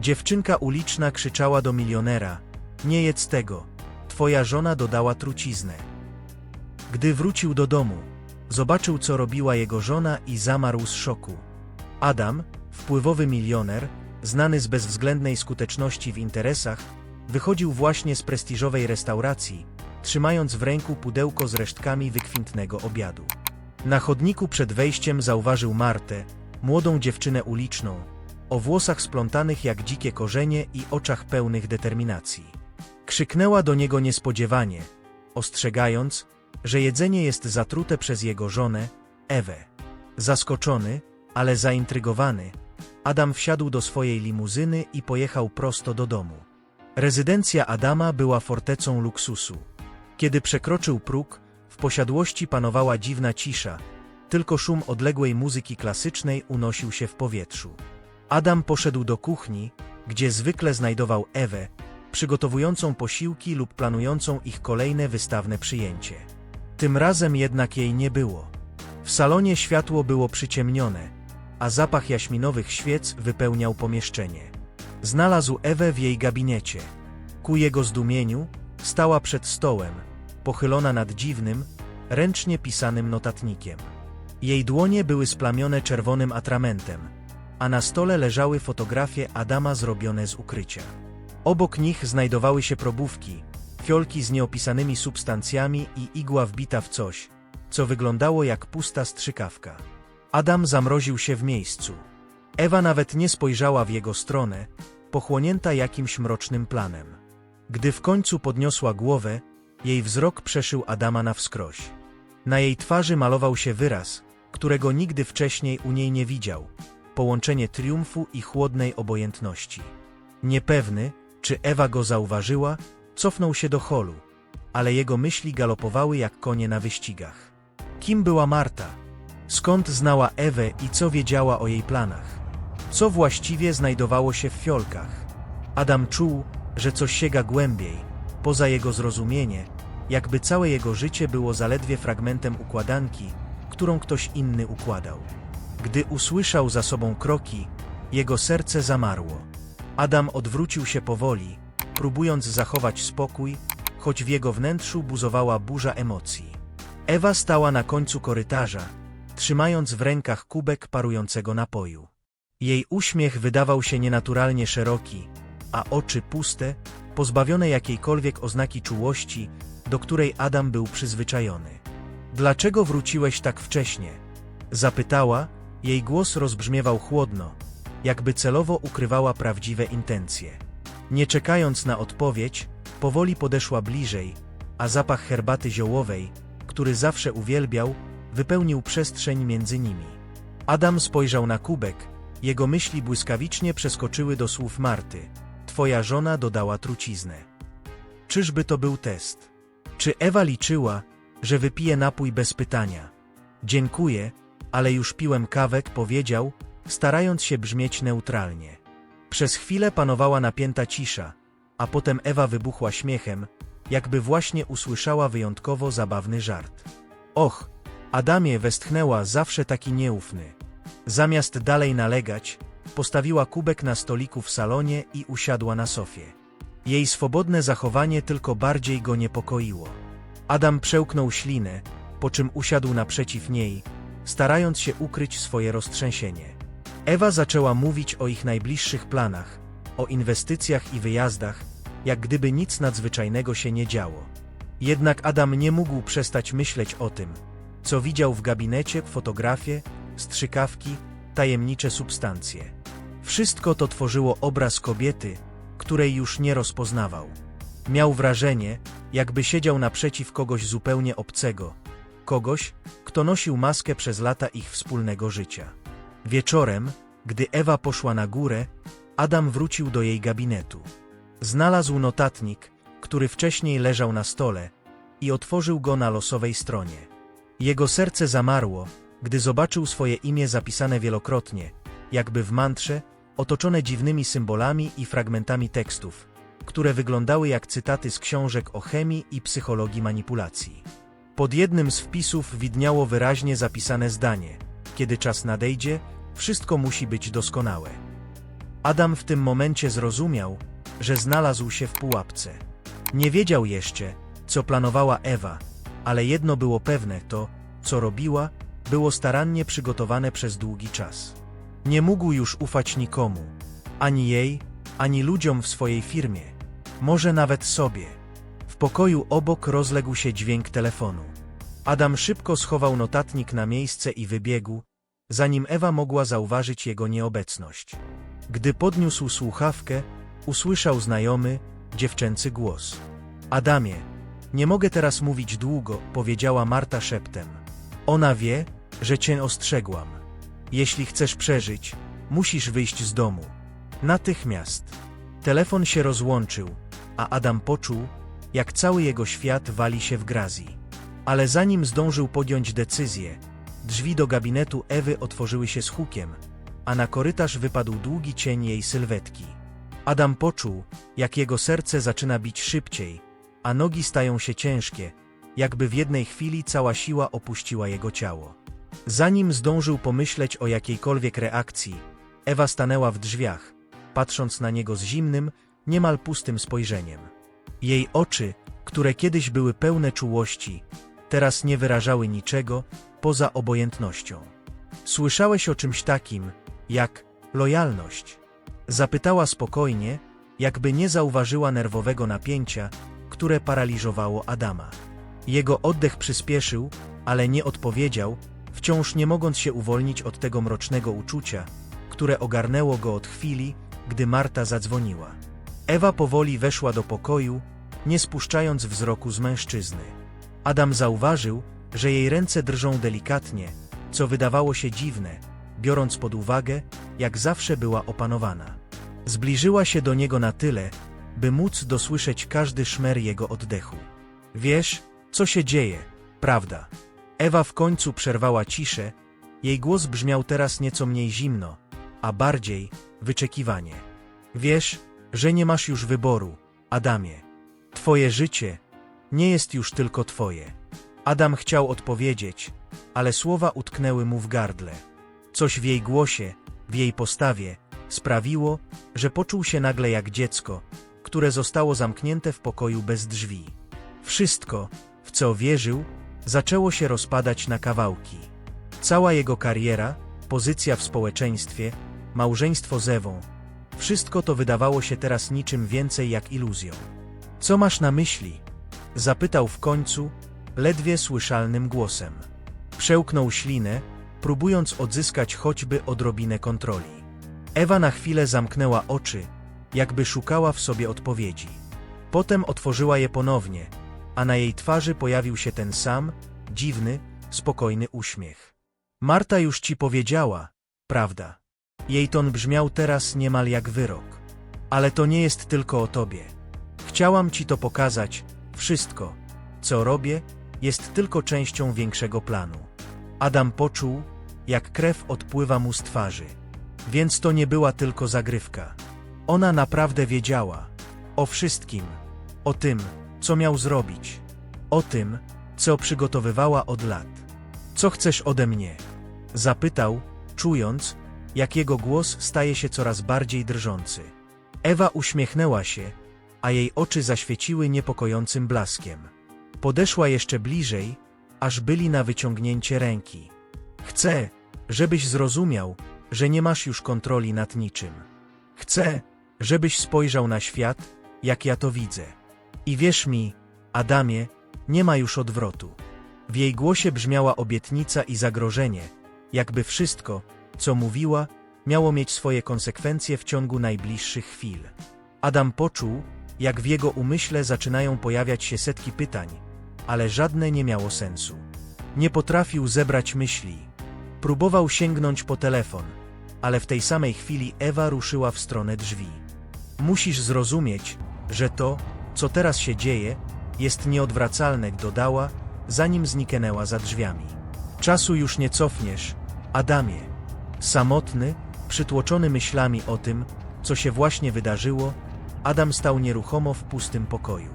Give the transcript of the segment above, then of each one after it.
Dziewczynka uliczna krzyczała do milionera: Nie jedz tego, twoja żona dodała truciznę. Gdy wrócił do domu, zobaczył, co robiła jego żona i zamarł z szoku. Adam, wpływowy milioner, znany z bezwzględnej skuteczności w interesach, wychodził właśnie z prestiżowej restauracji, trzymając w ręku pudełko z resztkami wykwintnego obiadu. Na chodniku przed wejściem zauważył Martę, młodą dziewczynę uliczną, o włosach splątanych jak dzikie korzenie i oczach pełnych determinacji. Krzyknęła do niego niespodziewanie, ostrzegając, że jedzenie jest zatrute przez jego żonę, Ewę. Zaskoczony, ale zaintrygowany, Adam wsiadł do swojej limuzyny i pojechał prosto do domu. Rezydencja Adama była fortecą luksusu. Kiedy przekroczył próg, w posiadłości panowała dziwna cisza, tylko szum odległej muzyki klasycznej unosił się w powietrzu. Adam poszedł do kuchni, gdzie zwykle znajdował Ewę, przygotowującą posiłki lub planującą ich kolejne wystawne przyjęcie. Tym razem jednak jej nie było. W salonie światło było przyciemnione, a zapach jaśminowych świec wypełniał pomieszczenie. Znalazł Ewę w jej gabinecie. Ku jego zdumieniu stała przed stołem, pochylona nad dziwnym, ręcznie pisanym notatnikiem. Jej dłonie były splamione czerwonym atramentem, a na stole leżały fotografie Adama zrobione z ukrycia. Obok nich znajdowały się probówki, fiolki z nieopisanymi substancjami i igła wbita w coś, co wyglądało jak pusta strzykawka. Adam zamroził się w miejscu. Ewa nawet nie spojrzała w jego stronę, pochłonięta jakimś mrocznym planem. Gdy w końcu podniosła głowę, jej wzrok przeszył Adama na wskroś. Na jej twarzy malował się wyraz, którego nigdy wcześniej u niej nie widział połączenie triumfu i chłodnej obojętności. Niepewny, czy Ewa go zauważyła, cofnął się do holu, ale jego myśli galopowały jak konie na wyścigach. Kim była Marta? Skąd znała Ewę i co wiedziała o jej planach? Co właściwie znajdowało się w fiolkach? Adam czuł, że coś sięga głębiej, poza jego zrozumienie, jakby całe jego życie było zaledwie fragmentem układanki, którą ktoś inny układał. Gdy usłyszał za sobą kroki, jego serce zamarło. Adam odwrócił się powoli, próbując zachować spokój, choć w jego wnętrzu buzowała burza emocji. Ewa stała na końcu korytarza, trzymając w rękach kubek parującego napoju. Jej uśmiech wydawał się nienaturalnie szeroki, a oczy puste, pozbawione jakiejkolwiek oznaki czułości, do której Adam był przyzwyczajony. Dlaczego wróciłeś tak wcześnie? Zapytała, jej głos rozbrzmiewał chłodno, jakby celowo ukrywała prawdziwe intencje. Nie czekając na odpowiedź, powoli podeszła bliżej, a zapach herbaty ziołowej, który zawsze uwielbiał, wypełnił przestrzeń między nimi. Adam spojrzał na kubek, jego myśli błyskawicznie przeskoczyły do słów Marty. Twoja żona dodała truciznę. Czyżby to był test? Czy Ewa liczyła, że wypije napój bez pytania? Dziękuję, ale już piłem kawek, powiedział, starając się brzmieć neutralnie. Przez chwilę panowała napięta cisza, a potem Ewa wybuchła śmiechem, jakby właśnie usłyszała wyjątkowo zabawny żart. Och, Adamie westchnęła zawsze taki nieufny. Zamiast dalej nalegać, postawiła kubek na stoliku w salonie i usiadła na sofie. Jej swobodne zachowanie tylko bardziej go niepokoiło. Adam przełknął ślinę, po czym usiadł naprzeciw niej, starając się ukryć swoje roztrzęsienie. Ewa zaczęła mówić o ich najbliższych planach, o inwestycjach i wyjazdach, jak gdyby nic nadzwyczajnego się nie działo. Jednak Adam nie mógł przestać myśleć o tym, co widział w gabinecie, fotografie, strzykawki, tajemnicze substancje. Wszystko to tworzyło obraz kobiety, której już nie rozpoznawał. Miał wrażenie, jakby siedział naprzeciw kogoś zupełnie obcego, kogoś, kto nosił maskę przez lata ich wspólnego życia. Wieczorem, gdy Ewa poszła na górę, Adam wrócił do jej gabinetu. Znalazł notatnik, który wcześniej leżał na stole, i otworzył go na losowej stronie. Jego serce zamarło, gdy zobaczył swoje imię zapisane wielokrotnie, jakby w mantrze, otoczone dziwnymi symbolami i fragmentami tekstów, które wyglądały jak cytaty z książek o chemii i psychologii manipulacji. Pod jednym z wpisów widniało wyraźnie zapisane zdanie: Kiedy czas nadejdzie, wszystko musi być doskonałe. Adam w tym momencie zrozumiał, że znalazł się w pułapce. Nie wiedział jeszcze, co planowała Ewa, ale jedno było pewne to, co robiła, było starannie przygotowane przez długi czas. Nie mógł już ufać nikomu, ani jej, ani ludziom w swojej firmie, może nawet sobie. Pokoju obok rozległ się dźwięk telefonu. Adam szybko schował notatnik na miejsce i wybiegł, zanim Ewa mogła zauważyć jego nieobecność. Gdy podniósł słuchawkę, usłyszał znajomy, dziewczęcy głos. Adamie, nie mogę teraz mówić długo, powiedziała Marta szeptem. Ona wie, że cię ostrzegłam. Jeśli chcesz przeżyć, musisz wyjść z domu. Natychmiast. Telefon się rozłączył, a Adam poczuł, jak cały jego świat wali się w grazji. Ale zanim zdążył podjąć decyzję, drzwi do gabinetu Ewy otworzyły się z hukiem, a na korytarz wypadł długi cień jej sylwetki. Adam poczuł, jak jego serce zaczyna bić szybciej, a nogi stają się ciężkie, jakby w jednej chwili cała siła opuściła jego ciało. Zanim zdążył pomyśleć o jakiejkolwiek reakcji, Ewa stanęła w drzwiach, patrząc na niego z zimnym, niemal pustym spojrzeniem. Jej oczy, które kiedyś były pełne czułości, teraz nie wyrażały niczego poza obojętnością. Słyszałeś o czymś takim, jak lojalność? Zapytała spokojnie, jakby nie zauważyła nerwowego napięcia, które paraliżowało Adama. Jego oddech przyspieszył, ale nie odpowiedział, wciąż nie mogąc się uwolnić od tego mrocznego uczucia, które ogarnęło go od chwili, gdy Marta zadzwoniła. Ewa powoli weszła do pokoju, nie spuszczając wzroku z mężczyzny. Adam zauważył, że jej ręce drżą delikatnie, co wydawało się dziwne, biorąc pod uwagę, jak zawsze była opanowana. Zbliżyła się do niego na tyle, by móc dosłyszeć każdy szmer jego oddechu. Wiesz, co się dzieje, prawda? Ewa w końcu przerwała ciszę, jej głos brzmiał teraz nieco mniej zimno, a bardziej wyczekiwanie. Wiesz, że nie masz już wyboru, Adamie. Twoje życie nie jest już tylko twoje. Adam chciał odpowiedzieć, ale słowa utknęły mu w gardle. Coś w jej głosie, w jej postawie sprawiło, że poczuł się nagle jak dziecko, które zostało zamknięte w pokoju bez drzwi. Wszystko, w co wierzył, zaczęło się rozpadać na kawałki. Cała jego kariera, pozycja w społeczeństwie, małżeństwo z Ewą, wszystko to wydawało się teraz niczym więcej jak iluzją. Co masz na myśli? Zapytał w końcu, ledwie słyszalnym głosem. Przełknął ślinę, próbując odzyskać choćby odrobinę kontroli. Ewa na chwilę zamknęła oczy, jakby szukała w sobie odpowiedzi. Potem otworzyła je ponownie, a na jej twarzy pojawił się ten sam, dziwny, spokojny uśmiech. Marta już ci powiedziała, prawda? Jej ton brzmiał teraz niemal jak wyrok. Ale to nie jest tylko o tobie. Chciałam ci to pokazać, wszystko, co robię, jest tylko częścią większego planu. Adam poczuł, jak krew odpływa mu z twarzy. Więc to nie była tylko zagrywka. Ona naprawdę wiedziała. O wszystkim. O tym, co miał zrobić. O tym, co przygotowywała od lat. Co chcesz ode mnie? Zapytał, czując, jak jego głos staje się coraz bardziej drżący. Ewa uśmiechnęła się, a jej oczy zaświeciły niepokojącym blaskiem. Podeszła jeszcze bliżej, aż byli na wyciągnięcie ręki. Chcę, żebyś zrozumiał, że nie masz już kontroli nad niczym. Chcę, żebyś spojrzał na świat, jak ja to widzę. I wierz mi, Adamie, nie ma już odwrotu. W jej głosie brzmiała obietnica i zagrożenie, jakby wszystko, co mówiła, miało mieć swoje konsekwencje w ciągu najbliższych chwil. Adam poczuł, jak w jego umyśle zaczynają pojawiać się setki pytań, ale żadne nie miało sensu. Nie potrafił zebrać myśli. Próbował sięgnąć po telefon, ale w tej samej chwili Ewa ruszyła w stronę drzwi. Musisz zrozumieć, że to, co teraz się dzieje, jest nieodwracalne, dodała, zanim zniknęła za drzwiami. Czasu już nie cofniesz, Adamie. Samotny, przytłoczony myślami o tym, co się właśnie wydarzyło, Adam stał nieruchomo w pustym pokoju.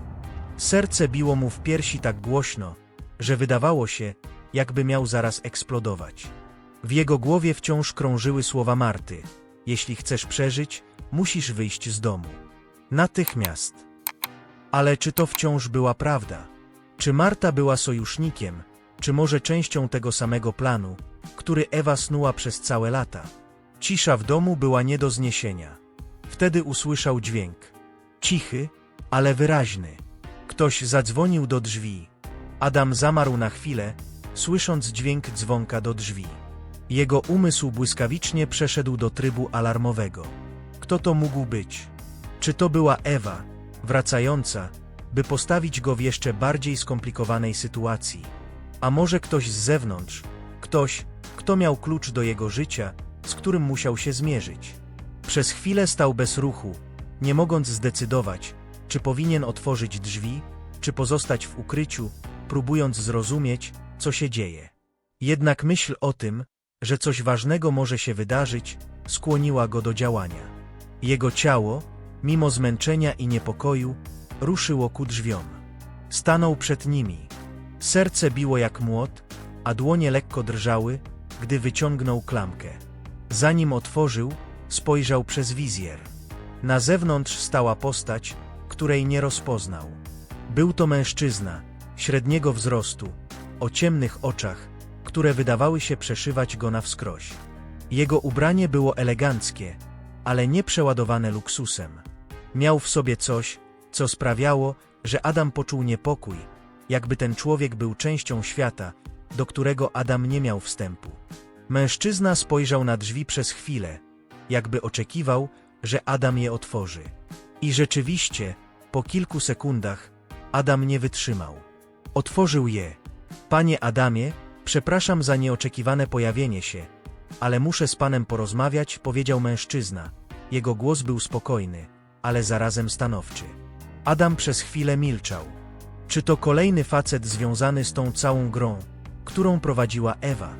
Serce biło mu w piersi tak głośno, że wydawało się, jakby miał zaraz eksplodować. W jego głowie wciąż krążyły słowa Marty. Jeśli chcesz przeżyć, musisz wyjść z domu. Natychmiast. Ale czy to wciąż była prawda? Czy Marta była sojusznikiem, czy może częścią tego samego planu, który Ewa snuła przez całe lata? Cisza w domu była nie do zniesienia. Wtedy usłyszał dźwięk. Cichy, ale wyraźny. Ktoś zadzwonił do drzwi. Adam zamarł na chwilę, słysząc dźwięk dzwonka do drzwi. Jego umysł błyskawicznie przeszedł do trybu alarmowego. Kto to mógł być? Czy to była Ewa, wracająca, by postawić go w jeszcze bardziej skomplikowanej sytuacji? A może ktoś z zewnątrz, ktoś, kto miał klucz do jego życia, z którym musiał się zmierzyć? Przez chwilę stał bez ruchu, nie mogąc zdecydować, czy powinien otworzyć drzwi, czy pozostać w ukryciu, próbując zrozumieć, co się dzieje. Jednak myśl o tym, że coś ważnego może się wydarzyć, skłoniła go do działania. Jego ciało, mimo zmęczenia i niepokoju, ruszyło ku drzwiom. Stanął przed nimi. Serce biło jak młot, a dłonie lekko drżały, gdy wyciągnął klamkę. Zanim otworzył, spojrzał przez wizjer. Na zewnątrz stała postać, której nie rozpoznał. Był to mężczyzna, średniego wzrostu, o ciemnych oczach, które wydawały się przeszywać go na wskroś. Jego ubranie było eleganckie, ale nie przeładowane luksusem. Miał w sobie coś, co sprawiało, że Adam poczuł niepokój, jakby ten człowiek był częścią świata, do którego Adam nie miał wstępu. Mężczyzna spojrzał na drzwi przez chwilę, jakby oczekiwał, że Adam je otworzy. I rzeczywiście, po kilku sekundach, Adam nie wytrzymał. Otworzył je. Panie Adamie, przepraszam za nieoczekiwane pojawienie się, ale muszę z panem porozmawiać, powiedział mężczyzna. Jego głos był spokojny, ale zarazem stanowczy. Adam przez chwilę milczał. Czy to kolejny facet związany z tą całą grą, którą prowadziła Ewa?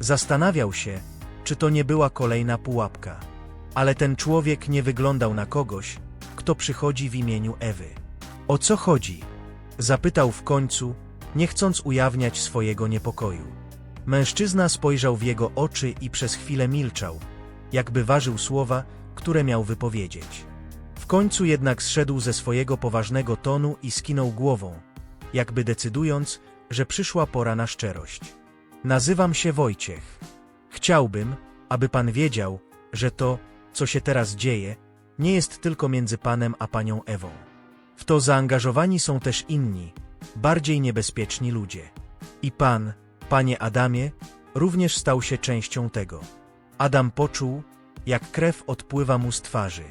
Zastanawiał się, czy to nie była kolejna pułapka. Ale ten człowiek nie wyglądał na kogoś, kto przychodzi w imieniu Ewy. O co chodzi? Zapytał w końcu, nie chcąc ujawniać swojego niepokoju. Mężczyzna spojrzał w jego oczy i przez chwilę milczał, jakby ważył słowa, które miał wypowiedzieć. W końcu jednak zszedł ze swojego poważnego tonu i skinął głową, jakby decydując, że przyszła pora na szczerość. Nazywam się Wojciech. Chciałbym, aby pan wiedział, że to, co się teraz dzieje, nie jest tylko między panem a panią Ewą. W to zaangażowani są też inni, bardziej niebezpieczni ludzie. I pan, panie Adamie, również stał się częścią tego. Adam poczuł, jak krew odpływa mu z twarzy.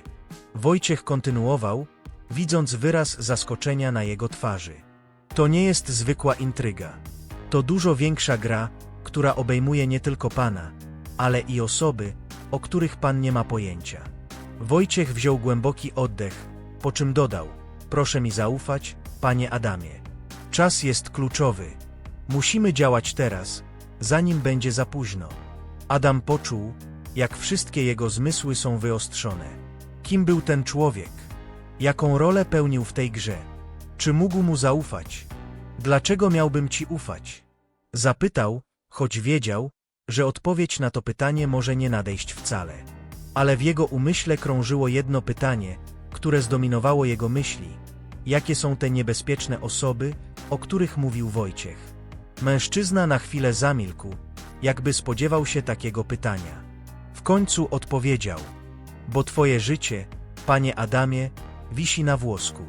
Wojciech kontynuował, widząc wyraz zaskoczenia na jego twarzy. To nie jest zwykła intryga. To dużo większa gra, która obejmuje nie tylko pana, ale i osoby, o których pan nie ma pojęcia. Wojciech wziął głęboki oddech, po czym dodał: Proszę mi zaufać, panie Adamie. Czas jest kluczowy. Musimy działać teraz, zanim będzie za późno. Adam poczuł, jak wszystkie jego zmysły są wyostrzone. Kim był ten człowiek? Jaką rolę pełnił w tej grze? Czy mógł mu zaufać? Dlaczego miałbym ci ufać? Zapytał, choć wiedział, że odpowiedź na to pytanie może nie nadejść wcale. Ale w jego umyśle krążyło jedno pytanie, które zdominowało jego myśli. Jakie są te niebezpieczne osoby, o których mówił Wojciech? Mężczyzna na chwilę zamilkł, jakby spodziewał się takiego pytania. W końcu odpowiedział: Bo twoje życie, panie Adamie, wisi na włosku.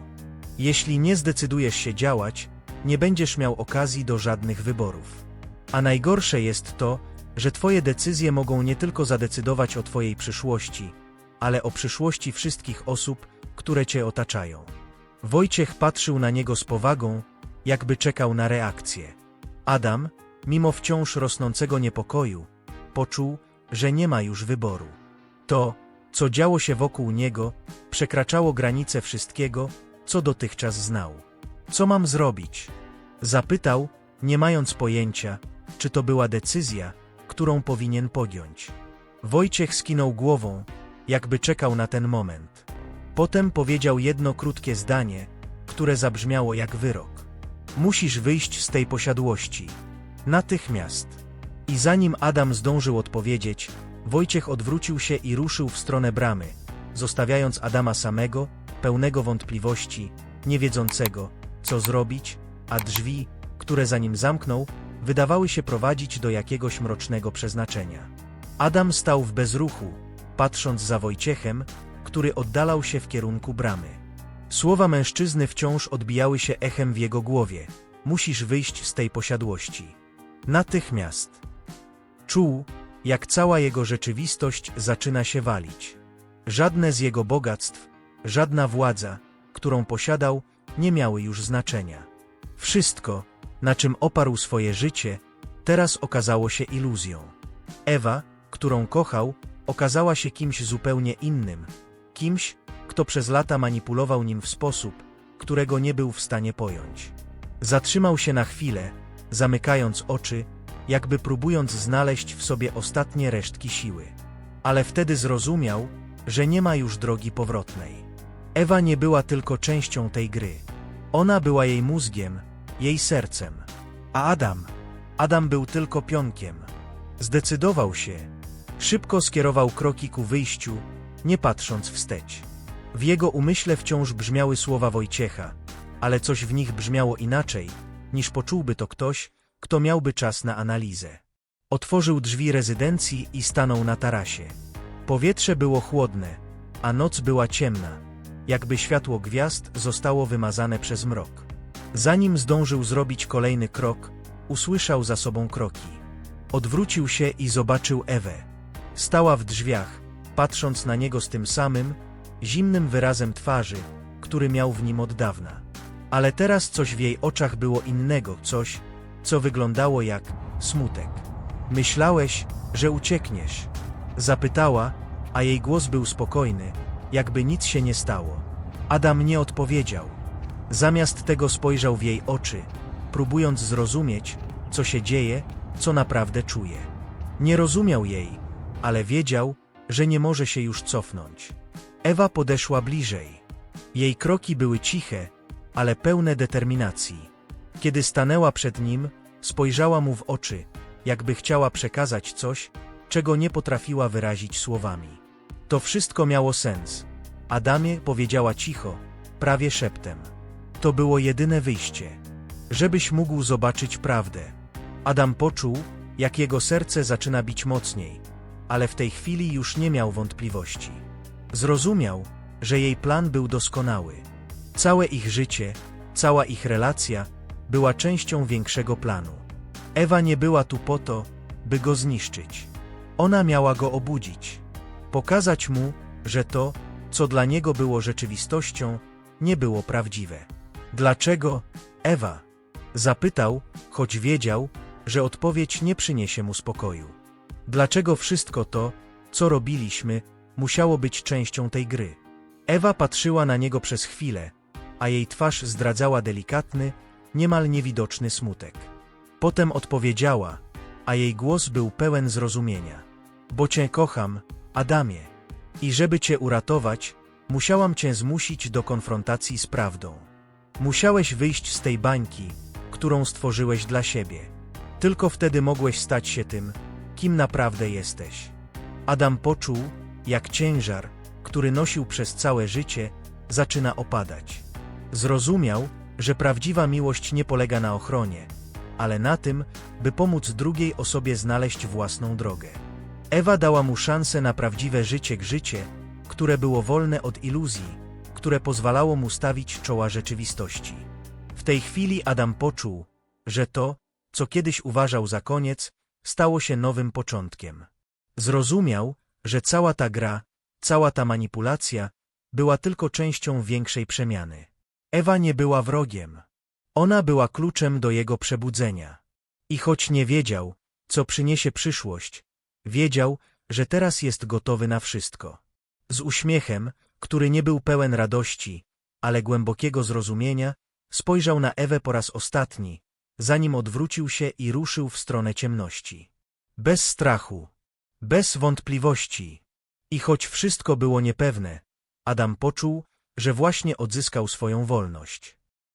Jeśli nie zdecydujesz się działać, nie będziesz miał okazji do żadnych wyborów. A najgorsze jest to, że Twoje decyzje mogą nie tylko zadecydować o Twojej przyszłości, ale o przyszłości wszystkich osób, które Cię otaczają. Wojciech patrzył na niego z powagą, jakby czekał na reakcję. Adam, mimo wciąż rosnącego niepokoju, poczuł, że nie ma już wyboru. To, co działo się wokół niego, przekraczało granice wszystkiego, co dotychczas znał. Co mam zrobić? Zapytał, nie mając pojęcia, czy to była decyzja, którą powinien podjąć. Wojciech skinął głową, jakby czekał na ten moment. Potem powiedział jedno krótkie zdanie, które zabrzmiało jak wyrok. Musisz wyjść z tej posiadłości. Natychmiast. I zanim Adam zdążył odpowiedzieć, Wojciech odwrócił się i ruszył w stronę bramy, zostawiając Adama samego, pełnego wątpliwości, niewiedzącego, co zrobić, a drzwi, które za nim zamknął, wydawały się prowadzić do jakiegoś mrocznego przeznaczenia. Adam stał w bezruchu, patrząc za Wojciechem, który oddalał się w kierunku bramy. Słowa mężczyzny wciąż odbijały się echem w jego głowie. Musisz wyjść z tej posiadłości. Natychmiast. Czuł, jak cała jego rzeczywistość zaczyna się walić. Żadne z jego bogactw, żadna władza, którą posiadał, nie miały już znaczenia. Wszystko, na czym oparł swoje życie, teraz okazało się iluzją. Ewa, którą kochał, okazała się kimś zupełnie innym, kimś, kto przez lata manipulował nim w sposób, którego nie był w stanie pojąć. Zatrzymał się na chwilę, zamykając oczy, jakby próbując znaleźć w sobie ostatnie resztki siły. Ale wtedy zrozumiał, że nie ma już drogi powrotnej. Ewa nie była tylko częścią tej gry. Ona była jej mózgiem, jej sercem. A Adam? Adam był tylko pionkiem. Zdecydował się. Szybko skierował kroki ku wyjściu, nie patrząc wstecz. W jego umyśle wciąż brzmiały słowa Wojciecha, ale coś w nich brzmiało inaczej, niż poczułby to ktoś, kto miałby czas na analizę. Otworzył drzwi rezydencji i stanął na tarasie. Powietrze było chłodne, a noc była ciemna, jakby światło gwiazd zostało wymazane przez mrok. Zanim zdążył zrobić kolejny krok, usłyszał za sobą kroki. Odwrócił się i zobaczył Ewę. Stała w drzwiach, patrząc na niego z tym samym, zimnym wyrazem twarzy, który miał w nim od dawna. Ale teraz coś w jej oczach było innego, coś, co wyglądało jak smutek. Myślałeś, że uciekniesz? Zapytała, a jej głos był spokojny, jakby nic się nie stało. Adam nie odpowiedział. Zamiast tego spojrzał w jej oczy, próbując zrozumieć, co się dzieje, co naprawdę czuje. Nie rozumiał jej, ale wiedział, że nie może się już cofnąć. Ewa podeszła bliżej. Jej kroki były ciche, ale pełne determinacji. Kiedy stanęła przed nim, spojrzała mu w oczy, jakby chciała przekazać coś, czego nie potrafiła wyrazić słowami. To wszystko miało sens. Adamie powiedziała cicho, prawie szeptem. To było jedyne wyjście. Żebyś mógł zobaczyć prawdę. Adam poczuł, jak jego serce zaczyna bić mocniej, ale w tej chwili już nie miał wątpliwości. Zrozumiał, że jej plan był doskonały. Całe ich życie, cała ich relacja była częścią większego planu. Ewa nie była tu po to, by go zniszczyć. Ona miała go obudzić. Pokazać mu, że to, co dla niego było rzeczywistością, nie było prawdziwe. Dlaczego, Ewa? Zapytał, choć wiedział, że odpowiedź nie przyniesie mu spokoju. Dlaczego wszystko to, co robiliśmy, musiało być częścią tej gry? Ewa patrzyła na niego przez chwilę, a jej twarz zdradzała delikatny, niemal niewidoczny smutek. Potem odpowiedziała, a jej głos był pełen zrozumienia. Bo cię kocham, Adamie. I żeby cię uratować, musiałam cię zmusić do konfrontacji z prawdą. Musiałeś wyjść z tej bańki, którą stworzyłeś dla siebie. Tylko wtedy mogłeś stać się tym, kim naprawdę jesteś. Adam poczuł, jak ciężar, który nosił przez całe życie, zaczyna opadać. Zrozumiał, że prawdziwa miłość nie polega na ochronie, ale na tym, by pomóc drugiej osobie znaleźć własną drogę. Ewa dała mu szansę na prawdziwe życie życie, które było wolne od iluzji, które pozwalało mu stawić czoła rzeczywistości. W tej chwili Adam poczuł, że to, co kiedyś uważał za koniec, stało się nowym początkiem. Zrozumiał, że cała ta gra, cała ta manipulacja była tylko częścią większej przemiany. Ewa nie była wrogiem. Ona była kluczem do jego przebudzenia. I choć nie wiedział, co przyniesie przyszłość, wiedział, że teraz jest gotowy na wszystko. Z uśmiechem, który nie był pełen radości, ale głębokiego zrozumienia, spojrzał na Ewę po raz ostatni, zanim odwrócił się i ruszył w stronę ciemności. Bez strachu, bez wątpliwości. I choć wszystko było niepewne, Adam poczuł, że właśnie odzyskał swoją wolność.